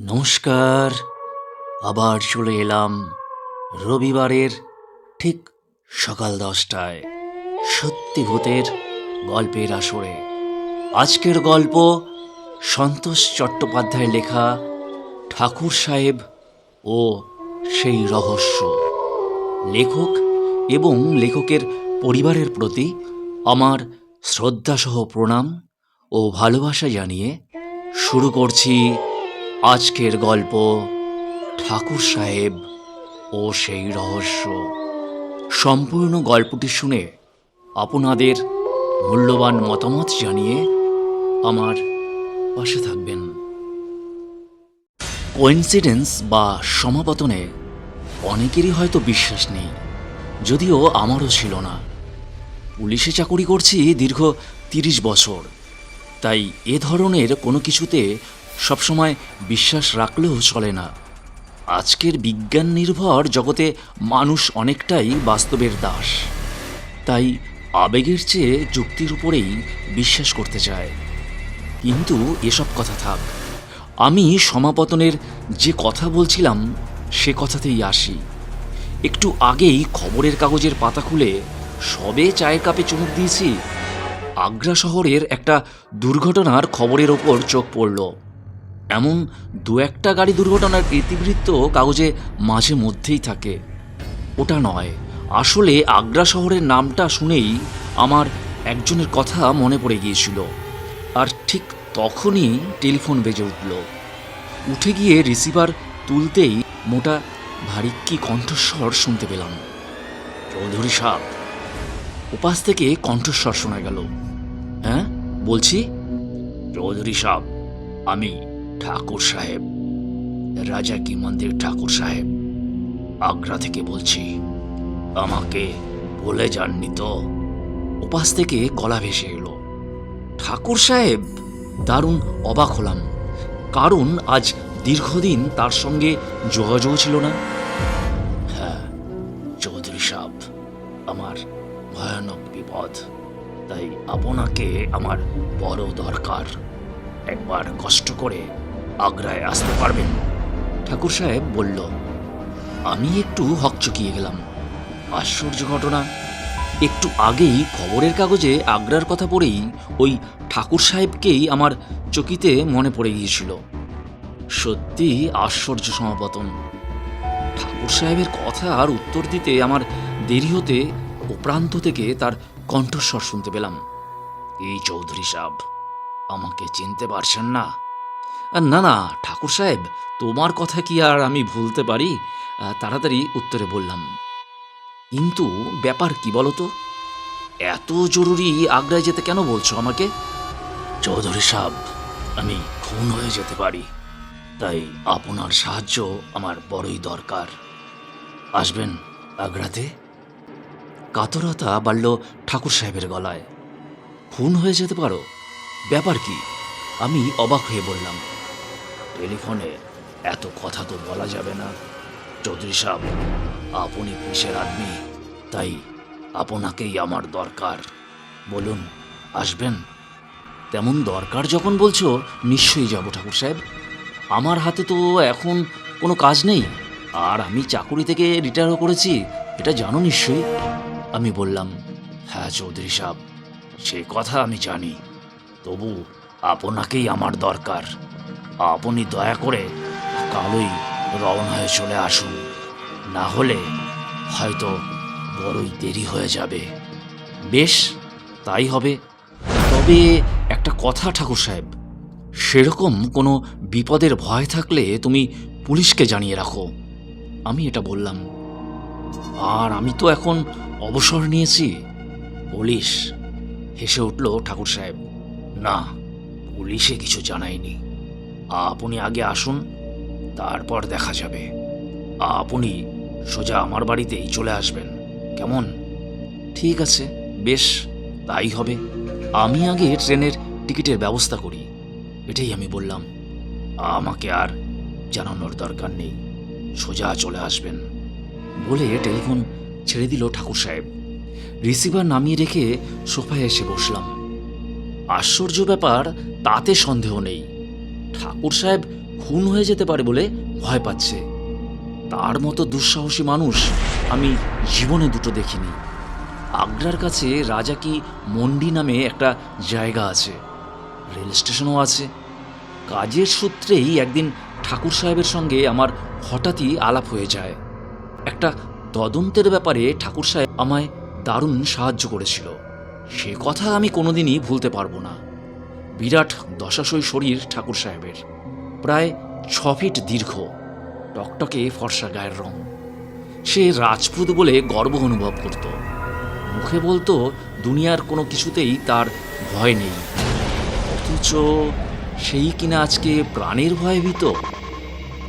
নমস্কার। আবার চলে এলাম রবিবারের ঠিক সকাল দশটায় সত্যি ভূতের গল্পের আসরে। আজকের গল্প সন্তোষ চট্টোপাধ্যায় লেখা ঠাকুর সাহেব ও সেই রহস্য। লেখক এবং লেখকের পরিবারের প্রতি আমার শ্রদ্ধাসহ প্রণাম ও ভালোবাসা জানিয়ে শুরু করছি আজকের গল্প ঠাকুর সাহেব ও সেই রহস্য। সম্পূর্ণ গল্পটি শুনে আপনাদের মূল্যবান মতামত জানিয়ে আমার পাশে থাকবেন। কোইন্সিডেন্স বা সমাপতনে অনেকেরই হয়তো বিশ্বাস নেই, যদিও আমারও ছিল না। পুলিশে চাকরি করছি দীর্ঘ তিরিশ বছর, তাই এ ধরনের কোনো কিছুতে সবসময় বিশ্বাস রাখলেও চলে না। আজকের বিজ্ঞান নির্ভর জগতে মানুষ অনেকটাই বাস্তবের দাস। তাই আবেগের চেয়ে যুক্তির উপরেই বিশ্বাস করতে চায়। কিন্তু এসব কথা থাক। আমি সমাপতনের যে কথা বলছিলাম, সে কথাতেই আসি। একটু আগেই খবরের কাগজের পাতা খুলে সবে চায়ের কাপে চুমুক দিয়েছি। আগ্রা শহরের একটা দুর্ঘটনার খবরের ওপর চোখ পড়ল। এমন দু একটা গাড়ি দুর্ঘটনার ইতিবৃত্ত কাগজে মাঝে মধ্যেই থাকে। ওটা নয়। আসলে আগ্রা শহরের নামটা শুনেই আমার একজনের কথা মনে পড়ে গিয়েছিল। আর ঠিক তখনই টেলিফোন বেজে উঠল। উঠে গিয়ে রিসিভার তুলতেই মোটা, ভারী কি কণ্ঠস্বর শুনতে পেলাম। চৌধুরী সাহ উপাস থেকে কণ্ঠস্বর শোনা গেল। হ্যাঁ বলছি? চৌধুরী সাহ আমি ঠাকুর সাহেব, রাজা কি মন্দির ঠাকুর সাহেব? আগ্রা থেকে বলছি, আমাকে বলে যাননি তো। উপাস থেকে গলা ভেসে এলো। ঠাকুর সাহেব, দারুণ অবাক হলাম, কারণ আজ দীর্ঘদিন তার সঙ্গে যোগাযোগ ছিল না। হ্যাঁ চৌধুরী সাহেব, আমার ভয়ানক বিপদ। তাই আপনাকে আমার বড় দরকার, একবার কষ্ট করে আগ্রায় আসতে পারবেন ঠাকুর সাহেব বলল, আমি একটু হকচকিয়ে গেলাম। আশ্চর্য ঘটনা। একটু আগেই খবরের কাগজে আগ্রার কথা পড়েই ওই ঠাকুর সাহেবকেই আমার চকিতে মনে পড়ে গিয়েছিল। সত্যি আশ্চর্য সমাপতন। ঠাকুর সাহেবের কথা আর উত্তর দিতে আমার দেরি হতে ও প্রান্ত থেকে তার কণ্ঠস্বর শুনতে পেলাম। এই চৌধুরী সাহেব, আমাকে চিনতে পারছেন না। না না, ঠাকুর সাহেব, তোমার কথা কি আর আমি ভুলতে পারি? তাড়াতাড়ি উত্তরে বললাম কিন্তু ব্যাপার কি বলো তো এত জরুরি আগ্রায় যেতে কেন বলছো আমাকে? চৌধুরী সাহেব, আমি খুন হয়ে যেতে পারি, তাই আপনার সাহায্য আমার বড়ই দরকার। আসবেন আগ্রাতে? কাতরতা বাড়ল ঠাকুর সাহেবের গলায়, খুন হয়ে যেতে পারো? ব্যাপার কি? আমি অবাক হয়ে বললাম টেলিফোনে? এত কথা তো বলা যাবে না। চৌধুরী সাহেব, আপনি পুলিশের আদমি, তাই আপনাকেই আমার দরকার। বলুন, আসবেন? তেমন দরকার যখন বলছো, নিশ্চয়ই যাব, ঠাকুর সাহেব। আমার হাতে তো এখন কোনো কাজ নেই। আর আমি চাকুরি থেকে রিটায়ারও করেছি, এটা জানো নিশ্চয়ই? আমি বললাম হ্যাঁ চৌধুরী সাহেব, সে কথা আমি জানি। তবু আপনাকেই আমার দরকার। আপনি দয়া করে কালই রওনা হয়ে চলে আসুন। না হলে হয়তো বড়ই দেরি হয়ে যাবে। বেশ, তাই হবে। তবে একটা কথা, ঠাকুর সাহেব। সেরকম কোনো বিপদের ভয় থাকলে তুমি পুলিশকে জানিয়ে রাখো। আমি এটা বললাম। আর আমি তো এখন অবসর নিয়েছি। পুলিশ। হেসে উঠল ঠাকুর সাহেব। না, পুলিশে কিছু জানায়নি। আপনি আগে আসুন তারপর দেখা যাবে। আপনি সোজা আমার বাড়িতেই চলে আসবেন। কেমন? ঠিক আছে। বেশ তাই হবে। আমি আগে ট্রেনের টিকিটের ব্যবস্থা করি। এটাই আমি বললাম। আমাকে আর জানানোর দরকার নেই। সোজা চলে আসবেন। বলে টেলিফোন ছেড়ে দিল ঠাকুর সাহেব। রিসিভার নামিয়ে রেখে সোফায় এসে বসলাম। আশ্চর্য ব্যাপার তাতে সন্দেহ নেই। ঠাকুর সাহেব খুন হয়ে যেতে পারে বলে ভয় পাচ্ছে। তার মতো দুঃসাহসী মানুষ আমি জীবনে দুটো দেখিনি। আগ্রার কাছে রাজা কি মন্ডি নামে একটা জায়গা আছে। রেল স্টেশনও আছে। কাজের সূত্রেই একদিন ঠাকুর সাহেবের সঙ্গে আমার হঠাৎই আলাপ হয়ে যায়। একটা তদন্তের ব্যাপারে ঠাকুর সাহেব আমায় দারুণ সাহায্য করেছিল। সে কথা আমি কোনোদিনই ভুলতে পারব না। বিরাট দশাশয় শরীর ঠাকুর সাহেবের। প্রায় ছ ফিট দীর্ঘ, টকটকে ফর্সা গায়ের রং। সে রাজপুত বলে গর্ব অনুভব করত। মুখে বলতো, দুনিয়ার কোনো কিছুতেই তার ভয় নেই। অথচ সেই কিনা আজকে প্রাণের ভয়ে ভীত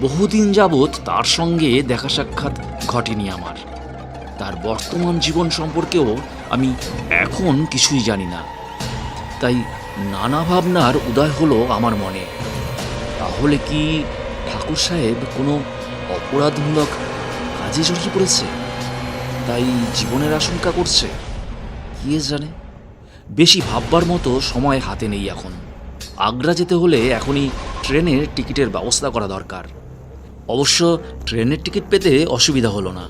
বহুদিন যাবৎ তার সঙ্গে দেখা সাক্ষাৎ ঘটেনি আমার। তার বর্তমান জীবন সম্পর্কেও আমি এখন কিছুই জানি না। তাই নানা ভাবনার উদয় হলো আমার মনে। তাহলে কি ঠাকুর সাহেব কোনো অপরাধমূলক কাজে জড়িয়ে পড়েছে? তাই জীবনের আশঙ্কা করছে? কে জানে? বেশি ভাববার মতো সময় হাতে নেই এখন। আগ্রা যেতে হলে এখনই ট্রেনের টিকিটের ব্যবস্থা করা দরকার। অবশ্য ট্রেনের টিকিট পেতে অসুবিধা হলো না।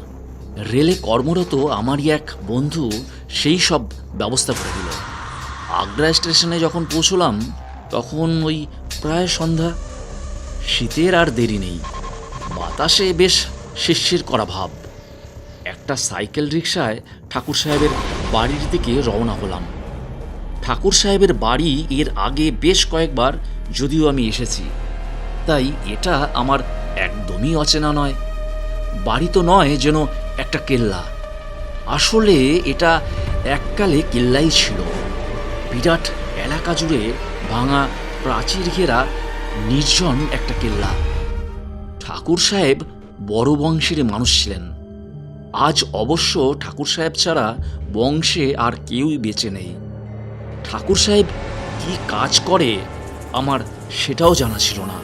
রেলে কর্মরত আমারই এক বন্ধু সেই সব ব্যবস্থা করে দিল। আগ্রা স্টেশনে যখন পৌঁছলাম, তখন ওই প্রায় সন্ধ্যা। শীতের আর দেরি নেই। বাতাসে বেশ শিরশির করা ভাব। একটা সাইকেল রিক্সায় ঠাকুর সাহেবের বাড়ির দিকে রওনা হলাম। ঠাকুর সাহেবের বাড়ি এর আগে বেশ কয়েকবার যদিও আমি এসেছি। তাই এটা আমার একদমই অচেনা নয়। বাড়ি তো নয় যেন একটা কেল্লা। আসলে এটা এককালে কেল্লাই ছিল। বিরাট এলাকা জুড়ে ভাঙা প্রাচীর ঘেরা নির্জন একটা কেল্লা। ঠাকুর সাহেব বড় বংশের মানুষ ছিলেন। আজ অবশ্য ঠাকুর সাহেব ছাড়া বংশে আর কেউই বেঁচে নেই। ঠাকুর সাহেব কি কাজ করে আমার সেটাও জানা ছিল না।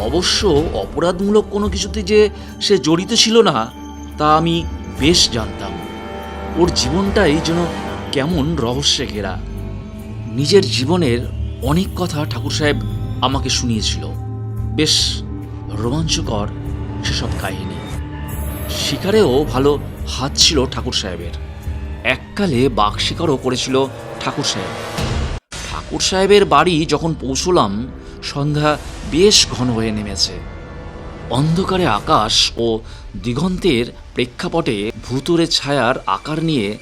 অবশ্য অপরাধমূলক কোনো কিছুতে যে সে জড়িত ছিল না, তা আমি বেশ জানতাম। ওর জীবনটাই যেন কেমন রহস্যে ঘেরা। নিজের জীবনের অনেক কথা ঠাকুর সাহেব আমাকে শুনিয়েছিল। বেশ রোমাঞ্চকর সেসব কাহিনী। শিকারেও ভালো হাত ছিল ঠাকুর সাহেবের। এককালে বাঘ শিকারও করেছিল ঠাকুর সাহেব। ঠাকুর সাহেবের বাড়ি যখন পৌঁছলাম, সন্ধ্যা বেশ ঘন হয়ে নেমেছে। অন্ধকারে আকাশ ও দিগন্তের প্রেক্ষাপটে ভূতুরে ছায়ার আকার নিয়ে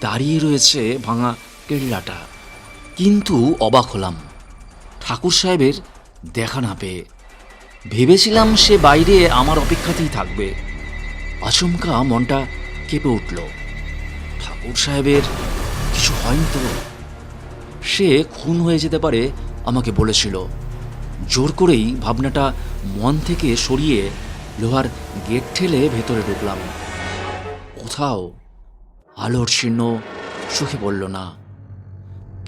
দাঁড়িয়ে রয়েছে ভাঙা কেল্লাটা। কিন্তু অবাক হলাম। ঠাকুর সাহেবের দেখা না পেয়ে। ভেবেছিলাম সে বাইরে আমার অপেক্ষাতেই থাকবে। আচমকা মনটা কেঁপে উঠল। ঠাকুর সাহেবের কিছু হয়নি তো? সে খুন হয়ে যেতে পারে আমাকে বলেছিল। জোর করেই ভাবনাটা মন থেকে সরিয়ে লোহার গেট ঠেলে ভেতরে ঢুকলাম। কোথাও আলোর চিহ্ন চোখে পড়ল না।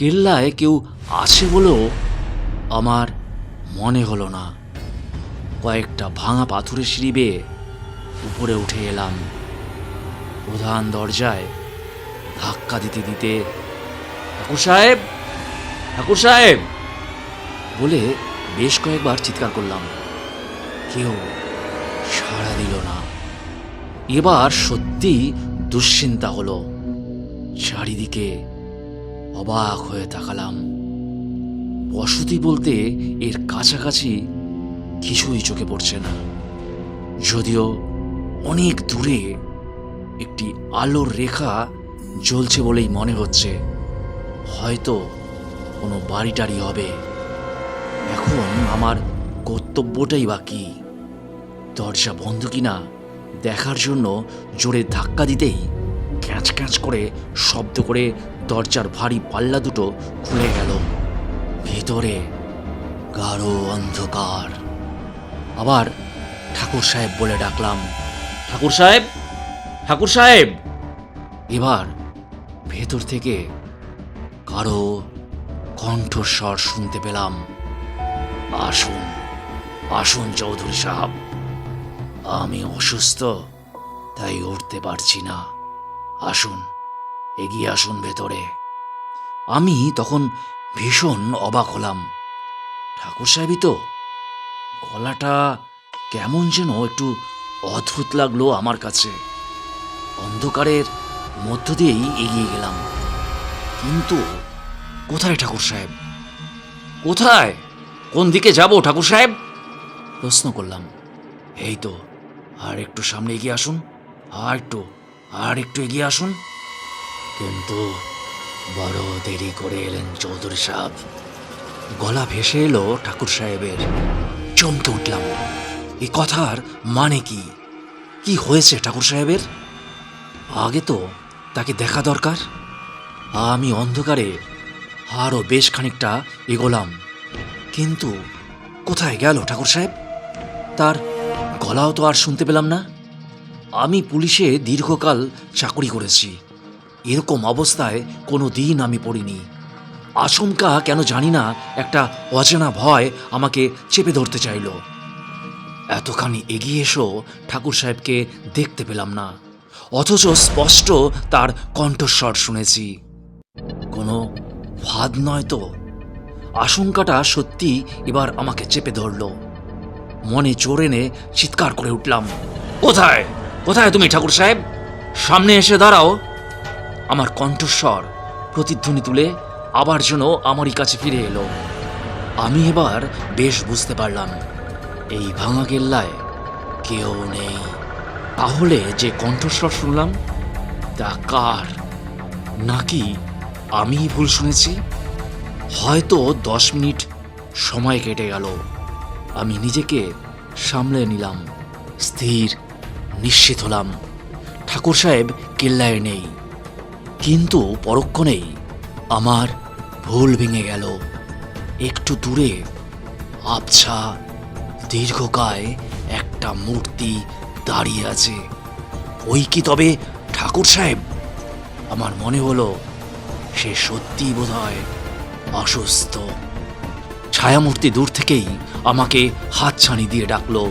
কেল্লায় কেউ আছে বলেও আমার মনে হলো না। কয়েকটা ভাঙা পাথরের সিঁড়ি বেয়ে উপরে উঠে এলাম। প্রধান দরজায় ধাক্কা দিতে দিতে, ঠাকুর সাহেব ঠাকুর সাহেব! বলে বেশ কয়েকবার চিৎকার করলাম। কেউ সাড়া দিল না। এবার সত্যি দুশ্চিন্তা হলো। চারিদিকে অবাক হয়ে তাকালাম। বসতি বলতে এর কাছাকাছি কিছুই চোখে পড়ছে না। যদিও অনেক দূরে একটি আলোর রেখা জ্বলছে বলেই মনে হচ্ছে। হয়তো কোনো বাড়ি টাড়ি হবে। এখন আমার কর্তব্যটাই বাকি দরজা বন্ধ কিনা দেখার জন্য জোরে ধাক্কা দিতেই ক্যাঁচ ক্যাঁচ করে শব্দ করে দরজার ভারী পাল্লা দুটো খুলে গেল। ভেতরে গাঢ় অন্ধকার। আবার ঠাকুর সাহেব বলে ডাকলাম, ঠাকুর সাহেব ঠাকুর সাহেব! এবার ভেতর থেকে কারও কণ্ঠস্বর শুনতে পেলাম, আসুন আসুন চৌধুরী সাহেব। আমি অসুস্থ, তাই উঠতে পারছি না। আসুন। এগিয়ে আসুন ভেতরে। আমি তখন ভীষণ অবাক হলাম। ঠাকুর সাহেবই তো। গলাটা কেমন যেন একটু অদ্ভুত লাগল আমার কাছে। অন্ধকারের মধ্য দিয়েই এগিয়ে গেলাম। কিন্তু কোথায় ঠাকুর সাহেব? কোথায়? কোন দিকে যাব ঠাকুর সাহেব? প্রশ্ন করলাম। এই তো, আর একটু সামনে এগিয়ে আসুন, আর একটু আর একটু এগিয়ে আসুন। কিন্তু বড় দেরি করে এলেন চৌধুরী সাহেব। গলা ভেসে এলো ঠাকুর সাহেবের। চমকে উঠলাম। এই কথার মানে কি? কি হয়েছে ঠাকুর সাহেবের? আগে তো তাকে দেখা দরকার। আমি অন্ধকারে আরও বেশ খানিকটা এগোলাম। কিন্তু কোথায় গেল ঠাকুর সাহেব? তার গলাও তো আর শুনতে পেলাম না। আমি পুলিশে দীর্ঘকাল চাকরি করেছি। এরকম অবস্থায় কোনো দিন আমি পড়িনি। আশঙ্কা কেন জানি না, একটা অচেনা ভয় আমাকে চেপে ধরতে চাইল। এতখানি এগিয়ে এসো, ঠাকুর সাহেবকে দেখতে পেলাম না। অথচ স্পষ্ট তার কণ্ঠস্বর শুনেছি। কোনো ফাঁদ নয় তো। আশঙ্কাটা সত্যি এবার আমাকে চেপে ধরল। মনে জোর এনে চিৎকার করে উঠলাম। কোথায়? কোথায় তুমি, ঠাকুর সাহেব? সামনে এসে দাঁড়াও। আমার কণ্ঠস্বর প্রতিধ্বনি তুলে আবার যেন আমারই কাছে ফিরে এলো। আমি এবার বেশ বুঝতে পারলাম, এই ভাঙা কেল্লায় কেউ নেই। তাহলে যে কণ্ঠস্বর শুনলাম, তা কার? নাকি আমি ভুল শুনেছি? হয়তো দশ মিনিট সময় কেটে গেল। আমি নিজেকে সামলে নিলাম, স্থির, নিশ্চিত হলাম। ঠাকুর সাহেব কেল্লায় নেই। কিন্তু পরক্ষণেই আমার ভুল ভেঙে গেল। একটু দূরে আবছা দীর্ঘকায় একটা মূর্তি দাঁড়িয়ে আছে। ওই কি তবে ঠাকুর সাহেব? আমার মনে হলো সে সত্যি বোধ অসুস্থ। ছায়ামূর্তি দূর থেকেই আমাকে হাত হাতছানি দিয়ে ডাকল।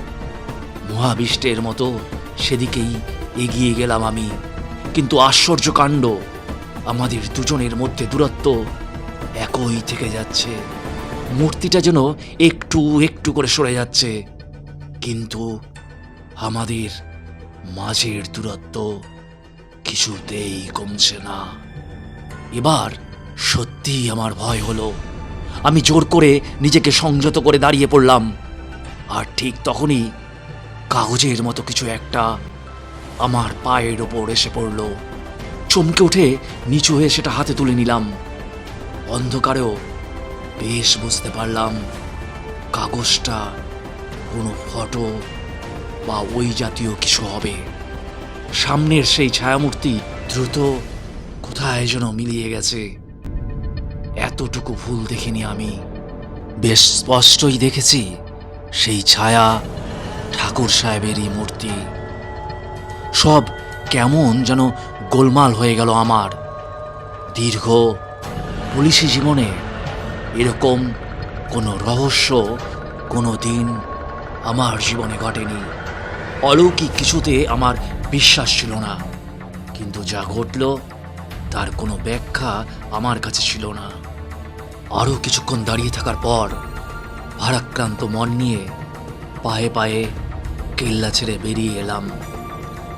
মহাবিষ্টের মতো সেদিকেই এগিয়ে গেলাম আমি। কিন্তু আশ্চর্য কাণ্ড আমাদের দুজনের মধ্যে দূরত্ব একই থেকে যাচ্ছে। মূর্তিটা যেন একটু একটু করে সরে যাচ্ছে। কিন্তু আমাদের মাঝের দূরত্ব কিছুতেই কমছে না। এবার সত্যিই আমার ভয় হলো। আমি জোর করে নিজেকে সংযত করে দাঁড়িয়ে পড়লাম। আর ঠিক তখনই কাগজের মতো কিছু একটা আমার পায়ের ওপর এসে পড়ল। চমকে উঠে নিচু হয়ে সেটা হাতে তুলে নিলাম। অন্ধকারেও বেশ বুঝতে পারলাম কাগজটা কোনো ফটো বা ওই জাতীয় কিছু হবে। সামনের সেই ছায়ামূর্তি দ্রুত কোথায় যেন মিলিয়ে গেছে। এতটুকু ভুল দেখিনি আমি। বেশ স্পষ্টই দেখেছি সেই ছায়া ঠাকুর সাহেবেরই মূর্তি। সব কেমন যেন গোলমাল হয়ে গেল আমার। দীর্ঘ পুলিশি জীবনে এরকম কোনো রহস্য কোনো দিন আমার জীবনে ঘটেনি। অলৌকিক কিছুতে আমার বিশ্বাস ছিল না। কিন্তু যা ঘটল, তার কোনো ব্যাখ্যা আমার কাছে ছিল না। আরও কিছুক্ষণ দাঁড়িয়ে থাকার পর ভারাক্রান্ত মন নিয়ে পায়ে পায়ে কেল্লা ছেড়ে বেরিয়ে এলাম।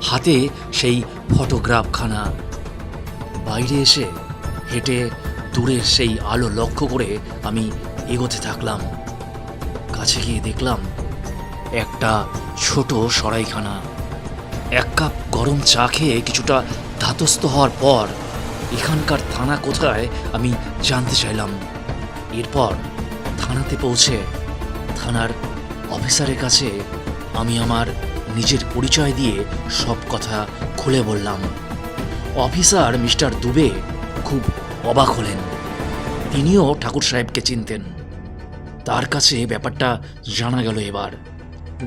হাতে সেই ফটোগ্রাফখানা। বাইরে এসে হেঁটে দূরের সেই আলো লক্ষ্য করে আমি এগোতে থাকলাম। কাছে গিয়ে দেখলাম একটা ছোট সরাইখানা। এক কাপ গরম চা খেয়ে কিছুটা ধাতস্থ হওয়ার পর এখানকার থানা কোথায় আমি জানতে চাইলাম। এরপর থানাতে পৌঁছে থানার অফিসারের কাছে আমি আমার নিজের পরিচয় দিয়ে সব কথা খুলে বললাম। অফিসার মিস্টার দুবে খুব অবাক হলেন। তিনিও ঠাকুর সাহেবকে চিনতেন। তার কাছে ব্যাপারটা জানা গেল এবার।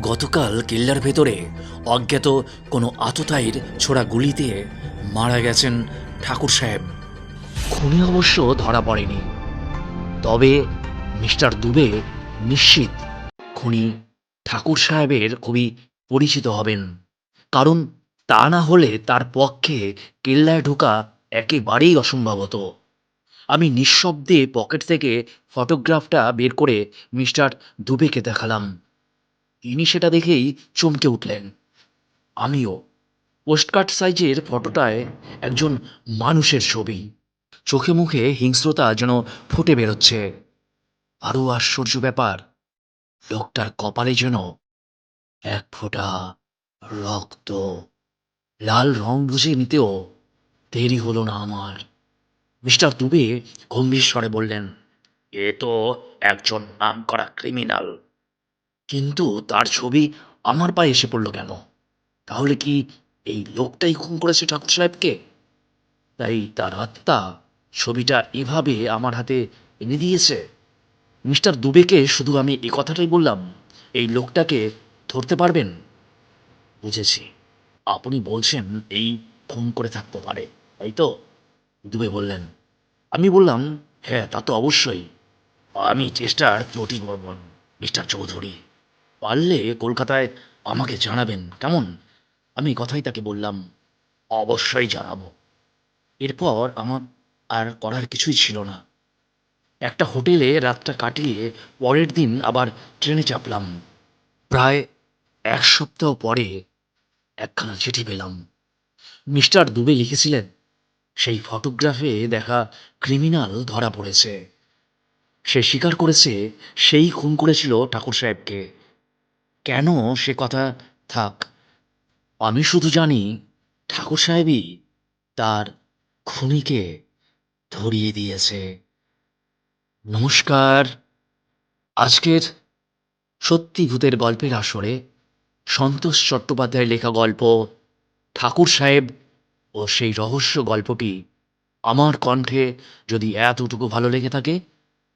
গতকাল কেল্লার ভেতরে অজ্ঞাত কোনো আততায়ীর ছোড়া গুলিতে মারা গেছেন ঠাকুর সাহেব। খুনি অবশ্য ধরা পড়েনি। তবে মিস্টার দুবে নিশ্চিত খুনি ঠাকুর সাহেবের খুবই পরিচিত হবেন। কারণ তা না হলে তার পক্ষে কেল্লায় ঢোকা একেবারেই অসম্ভব হতো আমি নিঃশব্দে পকেট থেকে ফটোগ্রাফটা বের করে মিস্টার দুবেকে দেখালাম। তিনি সেটা দেখেই চমকে উঠলেন। আমিও। পোস্টকার্ড সাইজের ফটোটায় একজন মানুষের ছবি। চোখে মুখে হিংস্রতা যেন ফুটে বেরোচ্ছে। আরও আশ্চর্য ব্যাপার, লোকটার কপালে যেন এক ফোঁটা রক্ত। লাল রং বুঝে নিতেও দেরি হলো না আমার। মিস্টার দুবে গম্ভীর স্বরে বললেন, এ তো একজন নামকরা ক্রিমিনাল। কিন্তু তার ছবি আমার পায়ে এসে পড়ল কেন? তাহলে কি এই লোকটাই খুন করেছে ঠাকুর সাহেবকে? তাই তার আত্মা ছবিটা এভাবে আমার হাতে এনে দিয়েছে। মিস্টার দুবেকে শুধু আমি এ কথাটাই বললাম, এই লোকটাকে ধরতে পারবেন? বুঝেছি। আপনি বলছেন এই খুন করে থাকতে পারে, তাই তো? দুবে বললেন। আমি বললাম হ্যাঁ তা তো অবশ্যই। আমি চেষ্টার ত্রুটি করব মিস্টার চৌধুরী। পারলে কলকাতায় আমাকে জানাবেন, কেমন? আমি কথাই তাকে বললাম, অবশ্যই জানাব। এরপর আমার আর করার কিছুই ছিল না। একটা হোটেলে রাতটা কাটিয়ে পরের দিন আবার ট্রেনে চাপলাম। প্রায় এক সপ্তাহ পরে একখানা চিঠি পেলাম। মিস্টার দুবে লিখেছিলেন, সেই ফটোগ্রাফে দেখা ক্রিমিনাল ধরা পড়েছে। সে স্বীকার করেছে সেই খুন করেছিল ঠাকুর সাহেবকে। কেন সে কথা? থাক, আমি শুধু জানি ঠাকুর সাহেবই তার খুনিকে ধরিয়ে দিয়েছে। নমস্কার, আজকের সত্যি ভূতের গল্পের আসরে সন্তোষ চট্টোপাধ্যায়ের লেখা গল্প, ঠাকুর সাহেব ও সেই রহস্য গল্পটি আমার কণ্ঠে যদি এতটুকু ভালো লেগে থাকে,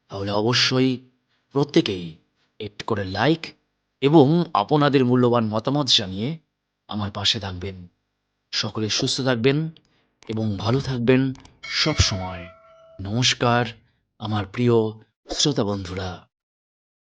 তাহলে অবশ্যই প্রত্যেকেই একটু করে লাইক এবং আপনাদের মূল্যবান মতামত জানিয়ে আমার পাশে থাকবেন। সকলে সুস্থ থাকবেন এবং ভালো থাকবেন সব সময় নমস্কার, আমার প্রিয় শ্রোতা বন্ধুরা।